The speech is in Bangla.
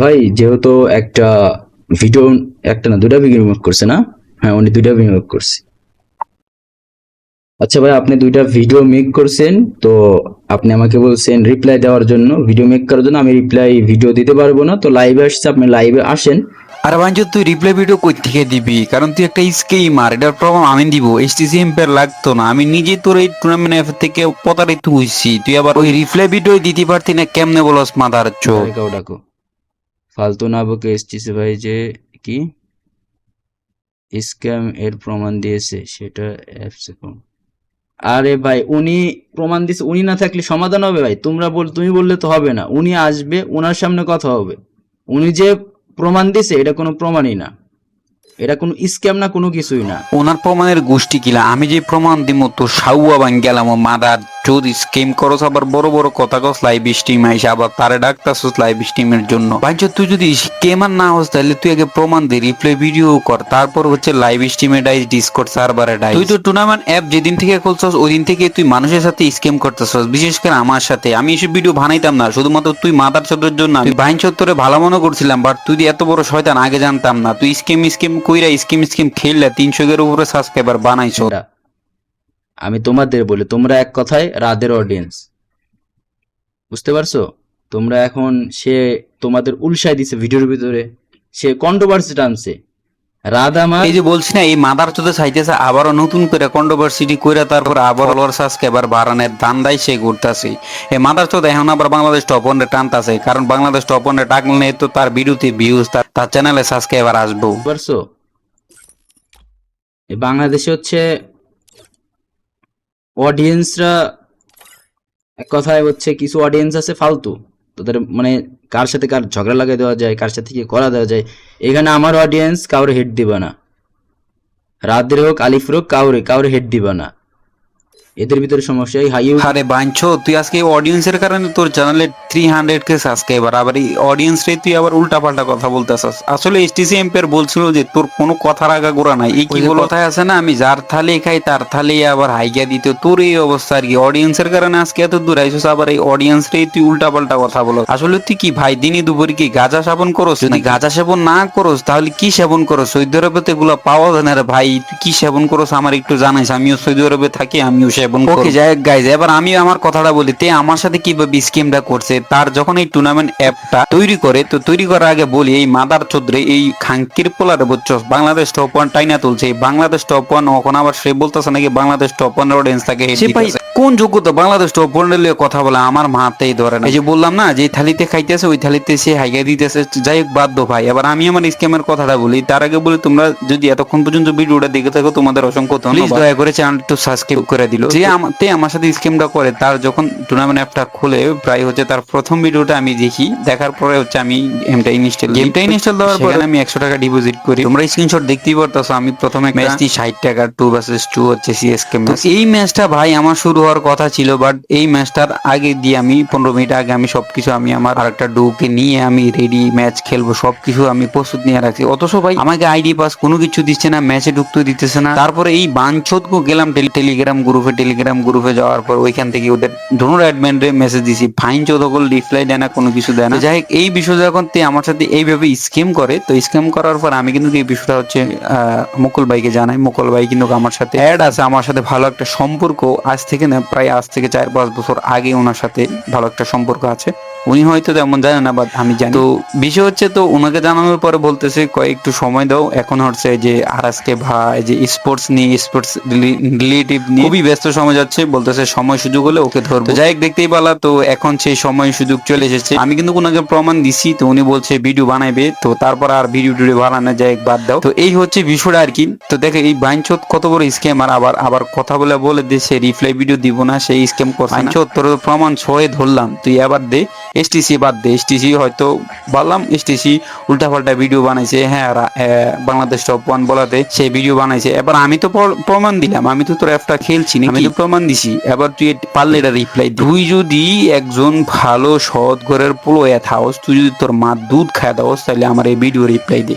ভাই যেহেতু একটা ভিডিও একটা না দুটা ভিডিও মেক করছে না? হ্যাঁ উনি দুইটা ভিডিও মেক করছে। আচ্ছা ভাই আপনি দুইটা ভিডিও মেক করছেন তো আপনি আমাকে বলছেন রিপ্লাই দেওয়ার জন্য ভিডিও মেক করার জন্য আমি রিপ্লাই ভিডিও দিতে পারব না তো লাইভে আসছে আপনি লাইভে আসেন। আর ভাঞ্জ তুই রিপ্লাই ভিডিও কই থেকে দিবি? কারণ তুই একটা স্কেমার এটার প্রবলেম আমি দিব। এসটিসি এম্পের লাগতো না। আমি নিজে তোর এই টুর্নামেন্ট থেকে প্রতারিত হইছি। তুই আবার ওই রিপ্লাই ভিডিও দিতে পারতি না কেমনে বলস মাদার চো ডাকো ফালতু না বকে এসটিসি ভাই যে কি স্ক্যাম এর প্রমাণ দিয়েছে সেটা আরে ভাই উনি প্রমাণ দিয়েছে উনি না থাকলে সমাধান হবে ভাই তোমরা বল তুমি বললে তো হবে না উনি আসবে ওনার সামনে কথা হবে উনি যে প্রমাণ দিয়েছে এটা কোনো প্রমাণই না এটা কোনো স্ক্যাম না কোনো কিছুই না ওনার প্রমাণের গোষ্ঠী কিলা আমি যে প্রমাণ দিব তো সাউয়া বান গেলাম মাদার যদি স্কেম করস আবার বড় বড় কথা কস লাইভ স্ট্রিম আইসে আবার তারে ডাকতাছস লাইভ স্ট্রিমের জন্য। ভাই তুই যদি স্কেমার না হস তাহলে তুই আগে প্রমাণ দে রিপ্লে ভিডিও কর। তারপর হচ্ছে লাইভ স্ট্রিমে ডাইস ডিসকর্ড সার্ভারে ডাইস। তুই তো টুর্নামেন্ট অ্যাপ যেদিন থেকে খুলছস ওই দিন থেকে তুই মানুষের সাথে স্কেম করতেছস বিশেষ করে আমার সাথে। আমি এসব ভিডিও বানাইতাম না শুধুমাত্র তুই মাদার চোদ্দের জন্য আমি। বাইন চত্বরে ভালো মনে করছিলাম বাট তুই এত বড় শয়তান আগে জানতাম না। তুই স্কেম স্কেম কইরা স্কিম স্কিম খেললে তিনশো এর উপরে সাবস্ক্রাইবার বানাইছো। আমি তোমাদের বলি তোমরা এক কথায় রাদের অডিয়েন্স বুঝতে পারছ? তোমরা এখন সে তোমাদের উলসায় দিছে ভিডিওর ভিতরে। সে কন্ট্রোভার্সি টানছে। রাত আমার এই যে বলছি না এই মাদার চোদে চাইতেছে আবারও নতুন করে কন্ট্রোভার্সিটি কইরা তারপর আবার ফলোয়ার সাবস্ক্রাইবার বাড়ানোর ধান্দায় সে ঘুরতাছে। এই মাদার চোদ এখন আবার বাংলাদেশ টপ ওয়ানে টানতাছে কারণ বাংলাদেশ টপ ওয়ানে টাকলে তো তার ভিডিওতে ভিউজ তার তার চ্যানেলে সাবস্ক্রাইবার আসব। বুঝতে পারছ? এই বাংলাদেশে হচ্ছে অডিয়েন্সরা এক কথায় হচ্ছে কিছু অডিয়েন্স আছে ফালতু। তাদের মানে কার সাথে কার ঝগড়া লাগিয়ে দেওয়া যায়, কার সাথে কি করা দেওয়া যায়, এখানে আমার অডিয়েন্স কাউরে হেড দিবে না। রাতের হোক, আলিফের হোক, কাউরে কাউরে হেড দিবে না। এদের ভিতরে সমস্যা এই হাই আরে বাঞ্ছো তুই আজকে অডিয়েন্সের কারণে তোর চ্যানেলে থ্রি হান্ড্রেড কে সাবস্ক্রাইবার আবার এই অডিয়েন্স রে তুই আবার উল্টা পাল্টা কথা বলতেছাস। আসলে এসটিসি এম্পের বলছিল যে তোর কোনো কথার আগা গোড়া নাই। এই কি বল? কথায় আছে না আমি যার থালে খাই তার থালে আবার হাইগা দিতে তোর এই অবস্থা আর কি। অডিয়েন্সের কারণে আজকে এত দূর আইসস আবার এই অডিয়েন্স রে তুই উল্টা পাল্টা কথা বলো আসলে তুই কি ভাই দিনে দুপুরে কি গাঁজা সেবন করস যদি গাঁজা সেবন না করস তাহলে কি সেবন করস? সৌদি আরবে তো এগুলো পাওয়া যায় না রে ভাই। তুই কি সেবন করস? আমার একটু জানাইস আমিও সৌদি আরবে থাকি আমিও সেবন ওকে যাই গাইজ এবার আমি আমার কথাটা বলি তে আমার সাথে কীভাবে স্কিমটা করছে তার যখন এই টুর্নামেন্ট অ্যাপটা তৈরি করে তো তৈরি করার আগে বলি এই মাদার চোদ্রে এই খাঙ্কির পোলার বুঝছ বাংলাদেশ টপ ওয়ান টাইনা তুলছে বাংলাদেশ টপ ওয়ান এখন আবার সে বলতেছে নাকি বাংলাদেশ টপ ওয়ান অডিয়েন্স থাকে। কোন যোগ্যতা বাংলাদেশ টপ নিয়ে কথা বলে আমার মাথাতেই ধরে না। এই যে বললাম না যে থালিতে খাইতেছে ওই থালিতে সে হাইগা দিতেছে যাই হোক বাধ্য ভাই। এবার আমি আমার স্ক্যামের কথাটা বলি তার আগে বলি তোমরা যদি এতক্ষণ পর্যন্ত ভিডিওটা দেখে থাকো তোমাদের অসংখ্য ধন্যবাদ। দয়া করে চ্যানেলটা সাবস্ক্রাইব করে দিল। যে আমাতে আমার সাথে স্ক্যামটা করে তার যখন টুর্নামেন্ট অ্যাপটা খুলে প্রায় হচ্ছে তার প্রথম ভিডিওটা আমি দেখি দেখার পরে হচ্ছে আমি গেমটা ইনস্টল গেমটা ইনস্টল দেওয়ার পরে? আমি একশো টাকা ডিপোজিট করি। তোমরা স্ক্রিনশট দেখতেই পারতাছো আমি প্রথমে ম্যাচটি ষাট টাকা টু ভার্সেস টু হচ্ছে সিএসকে ম্যাচ এই ম্যাচটা ভাই আমার শুরু হওয়ার কথা ছিল বাট এই ম্যাচটার আগে দিয়ে আমি পনেরো মিনিট আগে আমি সবকিছু আমি আমার আরেকটা ডুকে নিয়ে আমি রেডি ম্যাচ খেলব, সবকিছু আমি প্রস্তুত নিয়ে রাখছি। অথচ ভাই, আমাকে আইডি পাস কোনো কিছু দিচ্ছে না ম্যাচে ঢুকতে দিতেছে না। তারপরে এই বাঞ্চোদ গেলাম টেলিগ্রাম গ্রুপে টেলিগ্রাম গ্রুপে যাওয়ার পর ওইখান থেকে ওদের ধনুর অ্যাডমেন্টে মেসেজ দিছি ফাইন চোদ সকল রিপ্লাই দেয় না, কোনো কিছু দেয় না। যাই এই বিষয় যখন আমার সাথে এইভাবে স্কিম করে। তো স্কিম করার পর আমি কিন্তু এই বিষয়টা হচ্ছে মুকুল ভাইকে জানাই। মুকুল ভাই কিন্তু আমার সাথে অ্যাড আছে, আমার সাথে ভালো একটা সম্পর্ক। আজ থেকে না প্রায় আজ থেকে চার পাঁচ বছর আগে ওনার সাথে ভালো একটা সম্পর্ক আছে। উনি হয়তো তেমন জানে না বাট আমি জানি। তো বিষয় হচ্ছে তো ওনাকে জানানোর পরে বলতেছে কয়েক একটু সময় দাও। এখন হচ্ছে যে আর আজকে ভাই যে স্পোর্টস নিয়ে স্পোর্টস রিলেটিভ নিয়ে খুবই ব্যস্ত সময় যাচ্ছে। বলতেছে সময় সুযোগ হলে ওকে ধরবো। যাই দেখতেই পালা। তো এখন সেই সময় সুযোগ চলে এসেছে। আমি কিন্তু ওনাকে প্রমাণ দিছি। তো উনি বলছে ভিডিও বানাইবে। তো তারপর আর ভিডিও টিডিও বানানো যায় বাদ দাও। তো এই হচ্ছে বিষয়টা আর কি। তো দেখে এই বাইনচোদ কত বড় স্ক্যাম আর আবার আবার কথা বলে বলে দে সে রিপ্লাই ভিডিও দিব না সেই স্ক্যাম করছে তোর প্রমাণ ছয়ে ধরলাম। তুই আবার দে। এসটিসি বাদ দে এসটিসি হয়তো বললাম এসটিসি উল্টাপাল্টা ভিডিও বানাইছে হ্যাঁ বাংলাদেশ টপ ওয়ান বলাতে সেই ভিডিও বানাইছে। এবার আমি তো প্রমাণ দিলাম আমি তো তোর অ্যাপটা খেলছি না আমি তো প্রমাণ দিছি এবার তুই পারলে এটা রিপ্লাই তুই যদি একজন ভালো সৎ ঘরের পোলো থাকস তুই যদি তোর মা দুধ খায় দাওস তাহলে আমার এই ভিডিও রিপ্লাই দে।